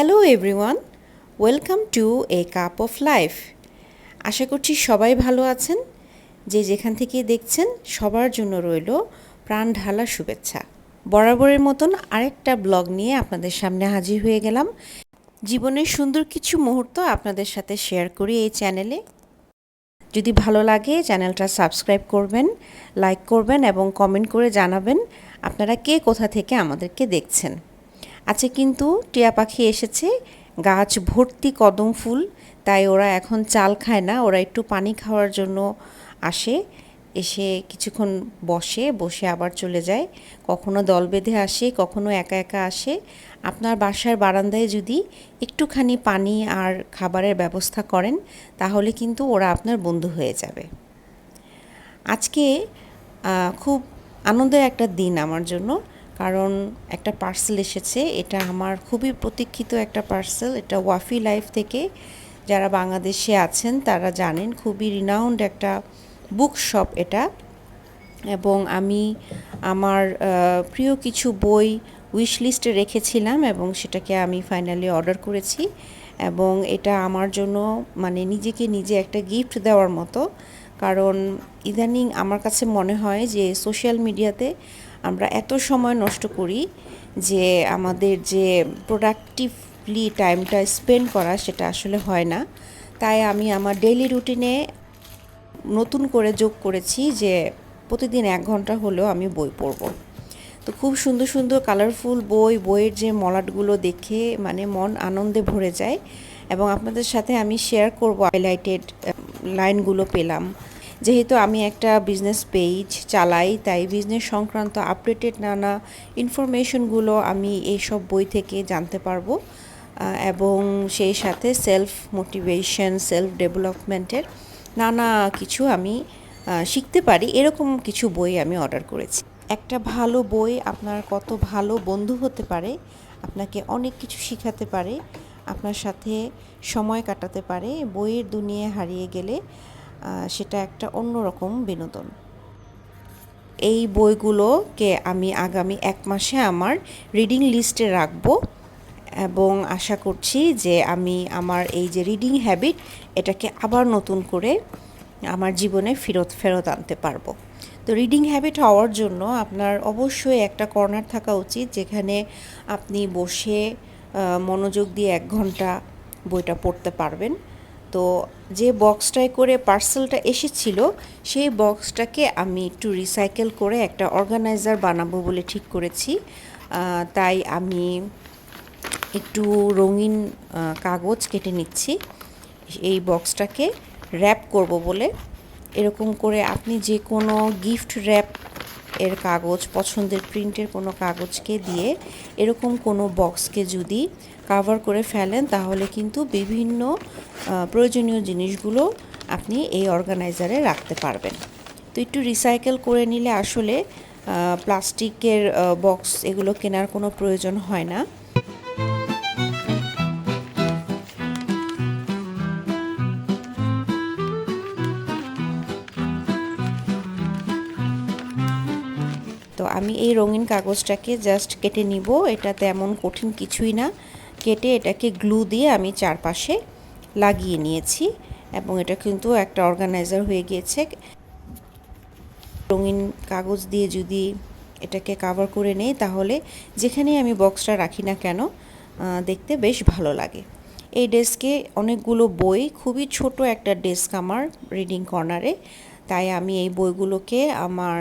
Hello everyone welcome to a cup of life আশা করছি সবাই ভালো আছেন। যে যেখান থেকে দেখছেন, সবার জন্য রইল প্রাণ ঢালা শুভেচ্ছা। বরাবরের মতন আরেকটা ব্লগ নিয়ে আপনাদের সামনে হাজির হয়ে গেলাম। জীবনের সুন্দর কিছু মুহূর্ত আপনাদের সাথে শেয়ার করি এই চ্যানেলে। যদি ভালো লাগে, চ্যানেলটা সাবস্ক্রাইব করবেন, লাইক করবেন এবং কমেন্ট করে জানাবেন, আপনারা কে কোথা থেকে আমাদেরকে দেখছেন। আছে কিন্তু টিয়া পাখি এসেছে, গাছ ভর্তি কদম ফুল, তাই ওরা এখন চাল খায় না, ওরা একটু পানি খাওয়ার জন্য আসে, এসে কিছুক্ষণ বসে বসে আবার চলে যায়, কখনো দল বেঁধে আসে, কখনো একা একা আসে, আপনার বাসার বারান্দায় যদি একটুখানি পানি আর খাবারের ব্যবস্থা করেন, তাহলে কিন্তু ওরা আপনার বন্ধু হয়ে যাবে। আজকে খুব আনন্দের একটা দিন আমার জন্য কারণ একটা পার্সেল এসেছে, এটা আমার খুবই প্রতীক্ষিত একটা পার্সেল এটা ওয়াফি লাইফ থেকে যারা বাংলাদেশে আছেন তারা জানেন, খুবই রিনাউন্ড একটা বুক শপ এটা। এবং আমি আমার প্রিয় কিছু বই উইশ লিস্টে রেখেছিলাম এবং সেটাকে আমি ফাইনালি অর্ডার করেছি। এবং এটা আমার জন্য মানে নিজেকে নিজে একটা গিফট দেওয়ার মতো। কারণ ইদানিং আমার কাছে মনে হয় যে সোশ্যাল মিডিয়াতে আমরা এত সময় নষ্ট করি যে আমাদের যে প্রোডাক্টিভলি টাইমটা স্পেন্ড করা সেটা আসলে হয় না। তাই আমি আমার ডেইলি রুটিনে নতুন করে যোগ করেছি যে প্রতিদিন এক ঘণ্টা হলেও আমি বই পড়ব। তো খুব সুন্দর সুন্দর কালারফুল বই, বইয়ের যে মলাটগুলো দেখে মানে মন আনন্দে ভরে যায়। এবং আপনাদের সাথে আমি শেয়ার করব হাইলাইটেড লাইনগুলো পেলাম। যেহেতু আমি একটা বিজনেস পেজ চালাই, তাই বিজনেস সংক্রান্ত আপডেটেড নানা ইনফরমেশনগুলো আমি এইসব বই থেকে জানতে পারব এবং সেই সাথে সেলফ মোটিভেশন সেলফ ডেভেলপমেন্টের নানা কিছু আমি শিখতে পারি। এরকম কিছু বই আমি অর্ডার করেছি। একটা ভালো বই আপনার কত ভালো বন্ধু হতে পারে, আপনাকে অনেক কিছু শিখাতে পারে, আপনার সাথে সময় কাটাতে পারে, বইয়ের দুনিয়ায় হারিয়ে গেলে সেটা একটা অন্যরকম বিনোদন। এই বইগুলোকে আমি আগামী এক মাসে আমার রিডিং লিস্টে রাখব এবং আশা করছি যে আমি আমার এই যে রিডিং হ্যাবিট এটাকে আবার নতুন করে আমার জীবনে ফেরত ফেরত আনতে পারব। তো রিডিং হ্যাবিট হওয়ার জন্য আপনার অবশ্যই একটা কর্নার থাকা উচিত, যেখানে আপনি বসে মনোযোগ দিয়ে এক ঘণ্টা বইটা পড়তে পারবেন। তো যে বক্সটায় করে পার্সেলটা এসেছিল, সেই বক্সটাকে আমি একটু রিসাইকেল করে একটা অর্গানাইজার বানাবো বলে ঠিক করেছি। তাই আমি একটু রঙিন কাগজ কেটে নিচ্ছি। এই বক্সটাকে র্যাপ করব বলে। এরকম করে আপনি যে কোনো গিফট র্যাপ এর কাগজ, পছন্দের প্রিন্টের কোনো কাগজকে দিয়ে এরকম কোনো বক্সকে যদি কাভার করে ফেলেন, তাহলে কিন্তু বিভিন্ন প্রয়োজনীয় জিনিসগুলো আপনি এই অর্গানাইজারে রাখতে পারবেন। তো একটু রিসাইকেল করে নিলে আসলে প্লাস্টিকের বক্স এগুলো কেনার কোনো প্রয়োজন হয় না। আমি এই রঙিন কাগজটাকে জাস্ট কেটে নিব। এটা তেমন কঠিন কিছুই না। কেটে এটাকে গ্লু দিয়ে আমি চারপাশে লাগিয়ে নিয়েছি এবং এটা কিন্তু একটা অর্গানাইজার হয়ে গিয়েছে। রঙিন কাগজ দিয়ে যদি এটাকে কাভার করে নেই, তাহলে যেখানেই আমি বক্সটা রাখি না কেন দেখতে বেশ ভালো লাগে। এই ডেস্কে অনেকগুলো বই, খুবই ছোট একটা ডেস্ক আমার রিডিং কর্নারে তাই আমি এই বইগুলোকে আমার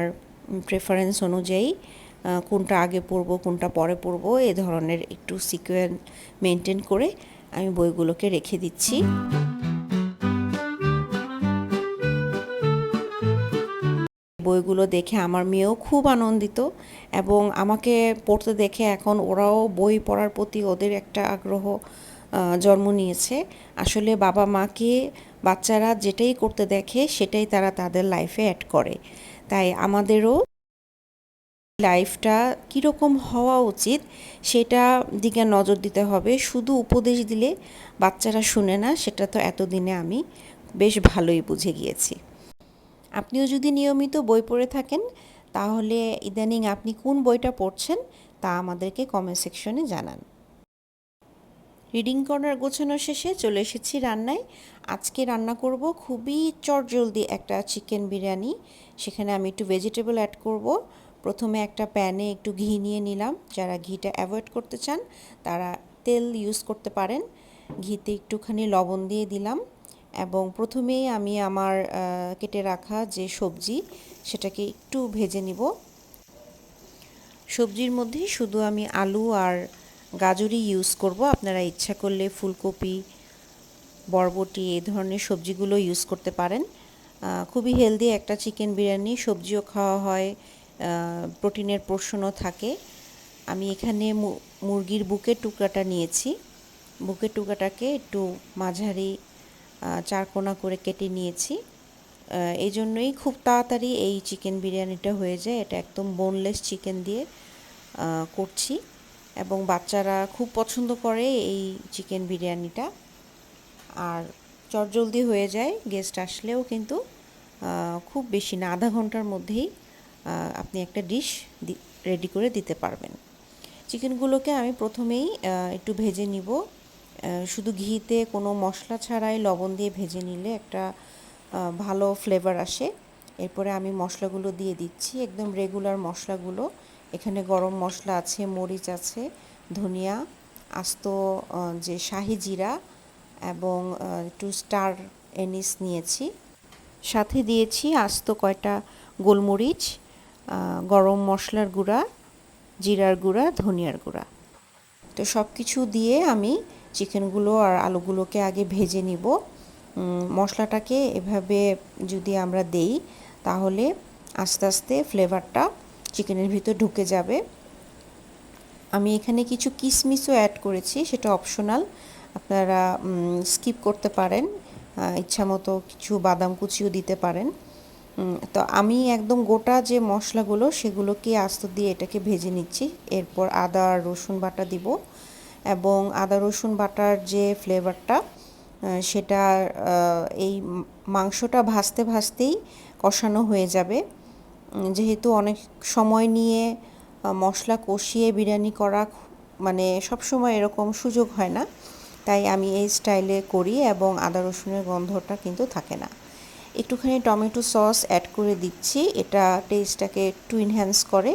প্রেফারেন্স অনুযায়ী কোনটা আগে পড়ব, কোনটা পরে পড়ব, এ ধরনের একটু সিকোয়েন্স মেনটেন করে আমি বইগুলোকে রেখে দিচ্ছি। বইগুলো দেখে আমার মেয়েও খুব আনন্দিত এবং আমাকে পড়তে দেখে এখন ওরাও বই পড়ার প্রতি ওদের একটা আগ্রহ জন্ম নিয়েছে। আসলে বাবা মাকে বাচ্চারা যেটাই করতে দেখে সেটাই তারা তাদের লাইফে অ্যাড করে। তাই আমাদেরও লাইফটা কীরকম হওয়া উচিত সেটা দিকে নজর দিতে হবে। শুধু উপদেশ দিলে বাচ্চারা শুনে না, সেটা তো এতদিনে আমি বেশ ভালোই বুঝে গিয়েছি। আপনিও যদি নিয়মিত বই পড়ে থাকেন, তাহলে ইদানিং আপনি কোন বইটা পড়ছেন তা আমাদেরকে কমেন্ট সেকশনে জানান। রিডিং কর্নার গোছানো শেষে চলে এসেছি রান্নায়। আজকে রান্না করব খুবই চটজলদি একটা চিকেন বিরিয়ানি। সেখানে আমি একটু ভেজিটেবল অ্যাড করব। প্রথমে একটা প্যানে একটু ঘি নিয়ে নিলাম। যারা ঘিটা অ্যাভয়েড করতে চান, তারা তেল ইউজ করতে পারেন। ঘিতে একটুখানি লবণ দিয়ে দিলাম। এবং প্রথমেই আমি আমার কেটে রাখা যে সবজি, সেটাকে একটু ভেজে নিব। সবজির মধ্যে শুধু আমি আলু আর গাজরই ইউজ করব। আপনারা ইচ্ছা করলে ফুলকপি, বরবটি, এই ধরনের সবজিগুলো ইউজ করতে পারেন। খুবই হেলদি একটা চিকেন বিরিয়ানি, সবজিও খাওয়া হয় প্রোটিনের পোর্শনও থাকে। আমি এখানে মুরগির বুকের টুকরাটা নিয়েছি। বুকের টুকরাটাকে একটু মাঝারি চারকোনা করে কেটে নিয়েছি। এই জন্যই খুব তাড়াতাড়ি এই চিকেন বিরিয়ানিটা হয়ে যায়। এটা একদম বোনলেস চিকেন দিয়ে করছি এবং বাচ্চারা খুব পছন্দ করে এই চিকেন বিরিয়ানিটা। আর চটজলদি হয়ে যায় গেস্ট আসলেও কিন্তু খুব বেশি না, আধা ঘণ্টার মধ্যেই আপনি একটা ডিশ রেডি করে দিতে পারবেন। চিকেনগুলোকে আমি প্রথমেই একটু ভেজে নিব। শুধু ঘিতে কোনো মশলা ছাড়াই লবণ দিয়ে ভেজে নিলে একটা ভালো ফ্লেভার আসে। এরপরে আমি মশলাগুলো দিয়ে দিচ্ছি, একদম রেগুলার মশলাগুলো। এখানে গরম মশলা আছে, মরিচ আছে, ধনিয়া, আস্ত যে শাহি জিরা এবং একটু স্টার এনিস নিয়েছি। সাথে দিয়েছি আস্ত কয়টা গোলমরিচ গরম মশলার গুঁড়া, জিরার গুঁড়া, ধনিয়ার গুঁড়া। তো সব কিছু দিয়ে আমি চিকেনগুলো আর আলুগুলোকে আগে ভেজে নিব। মশলাটাকে এভাবে যদি আমরা দেই, তাহলে আস্তে আস্তে ফ্লেভারটা চিকেনের ভিতর ঢুকে যাবে। আমি এখানে কিছু কিশমিশও অ্যাড করেছি, সেটা অপশনাল। আপনারা স্কিপ করতে পারেন। ইচ্ছা মতো কিছু বাদাম কুচিও দিতে পারেন। তো আমি একদম গোটা যে মশলাগুলো, সেগুলোকে আস্ত দিয়ে এটাকে ভেজে নিচ্ছি। এরপর আদা রসুন বাটা দিব এবং আদা রসুন বাটার যে ফ্লেভারটা সেটা এই মাংসটা ভাজতে ভাজতেই কষানো হয়ে যাবে। যেহেতু অনেক সময় নিয়ে মশলা কষিয়ে বিরিয়ানি করা মানে সব সময় এরকম সুযোগ হয় না। তাই আমি এই স্টাইলে করি এবং আদা রসুনের গন্ধটা কিন্তু থাকে না। একটুখানি টমেটো সস অ্যাড করে দিচ্ছি। এটা টেস্টটাকে একটু ইনহ্যান্স করে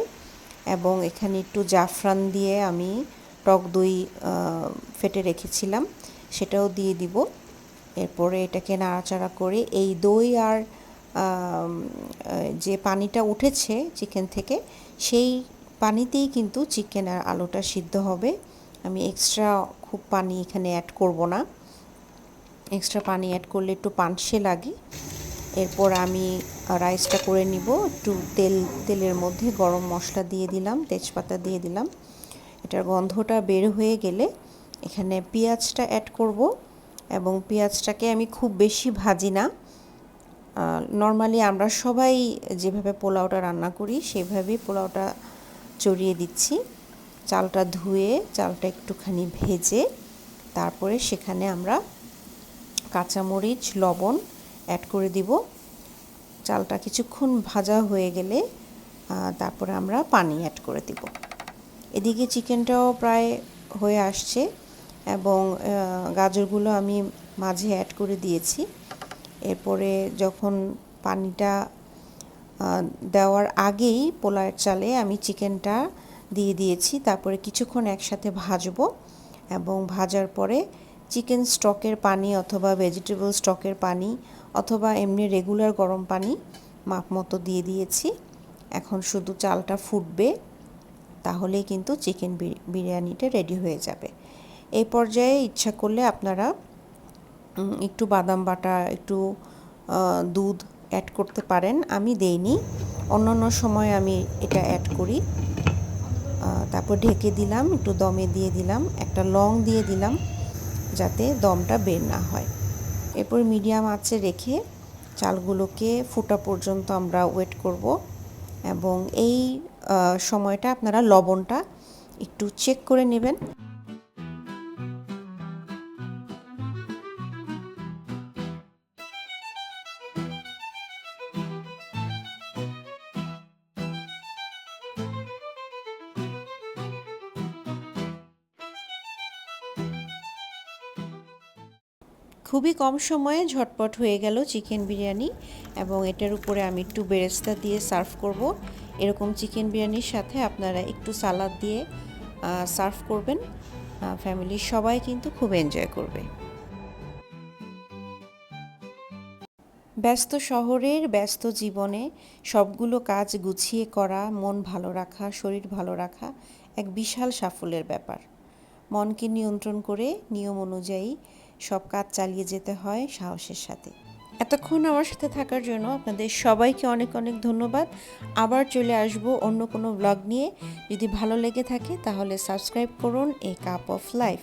এবং এখানে একটু জাফরান দিয়ে আমি টক দই ফেটে রেখেছিলাম, সেটাও দিয়ে দিব। এরপরে এটাকে নাড়াচাড়া করে এই দই আর যে পানিটা উঠেছে চিকেন থেকে, সেই পানিতেই কিন্তু চিকেন আর আলুটা সিদ্ধ হবে। আমি এক্সট্রা খুব পানি এখানে অ্যাড করব না। এক্সট্রা পানি অ্যাড করলে একটু পানসে লাগে। এরপর আমি রাইসটা করে নিব। একটু তেল, তেলের মধ্যে গরম মশলা দিয়ে দিলাম, তেজপাতা দিয়ে দিলাম। এটার গন্ধটা বের হয়ে গেলে এখানে পেঁয়াজটা অ্যাড করব এবং পেঁয়াজটাকে আমি খুব বেশি ভাজি না। নর্মালি আমরা সবাই যেভাবে পোলাওটা রান্না করি, সেভাবেই পোলাওটা চড়িয়ে দিচ্ছি। চালটা ধুয়ে, চালটা একটুখানি ভেজে তারপরে সেখানে আমরা কাঁচামরিচ, লবণ অ্যাড করে দিব। চালটা কিছুক্ষণ ভাজা হয়ে গেলে তারপরে আমরা পানি অ্যাড করে দিব। এদিকে চিকেনটাও প্রায় হয়ে আসছে এবং গাজরগুলো আমি মাঝে অ্যাড করে দিয়েছি। এরপরে যখন পানিটা দেওয়ার আগেই পোলার চালে আমি চিকেনটা দিয়ে দিয়েছি। তারপরে কিছুক্ষণ একসাথে ভাজবো এবং ভাজার পরে চিকেন স্টকের পানি অথবা ভেজিটেবল স্টকের পানি অথবা এমনি রেগুলার গরম পানি মাপ মতো দিয়ে দিয়েছি। এখন শুধু চালটা ফুটবে তাহলেই কিন্তু চিকেন বিরিয়ানিটা রেডি হয়ে যাবে। এই পর্যায়ে ইচ্ছা করলে আপনারা একটু বাদাম বাটা, একটু দুধ অ্যাড করতে পারেন। আমি দেইনি। অন্য অন্য সময় আমি এটা অ্যাড করি। তারপর ঢেকে দিলাম, একটু দমে দিয়ে দিলাম, একটা লং দিয়ে দিলাম, যাতে দমটা বের না হয়। এরপর মিডিয়াম আছে রেখে চালগুলোকে ফোটা পর্যন্ত আমরা ওয়েট করব এবং এই সময়টা আপনারা লবণটা একটু চেক করে নেবেন। খুবই কম সময়ে ঝটপট হয়ে গেল চিকেন বিরিয়ানি এবং এটার উপরে আমি একটু বেরেস্তা দিয়ে সার্ভ করব। এরকম চিকেন বিরিয়ানির সাথে আপনারা একটু সালাদ দিয়ে সার্ভ করবেন। ফ্যামিলির সবাই কিন্তু খুব এনজয় করবে। ব্যস্ত শহরের ব্যস্ত জীবনে সবগুলো কাজ গুছিয়ে করা, মন ভালো রাখা, শরীর ভালো রাখা এক বিশাল সাফল্যের ব্যাপার। মনকে নিয়ন্ত্রণ করে নিয়ম অনুযায়ী সব কাজ চালিয়ে যেতে হয় সাহসের সাথে। এতক্ষণ আমার সাথে থাকার জন্য আপনাদের সবাইকে অনেক অনেক ধন্যবাদ। আবার চলে আসব অন্য কোনো ব্লগ নিয়ে। যদি ভালো লেগে থাকে তাহলে সাবস্ক্রাইব করুন এ কাপ অফ লাইফ।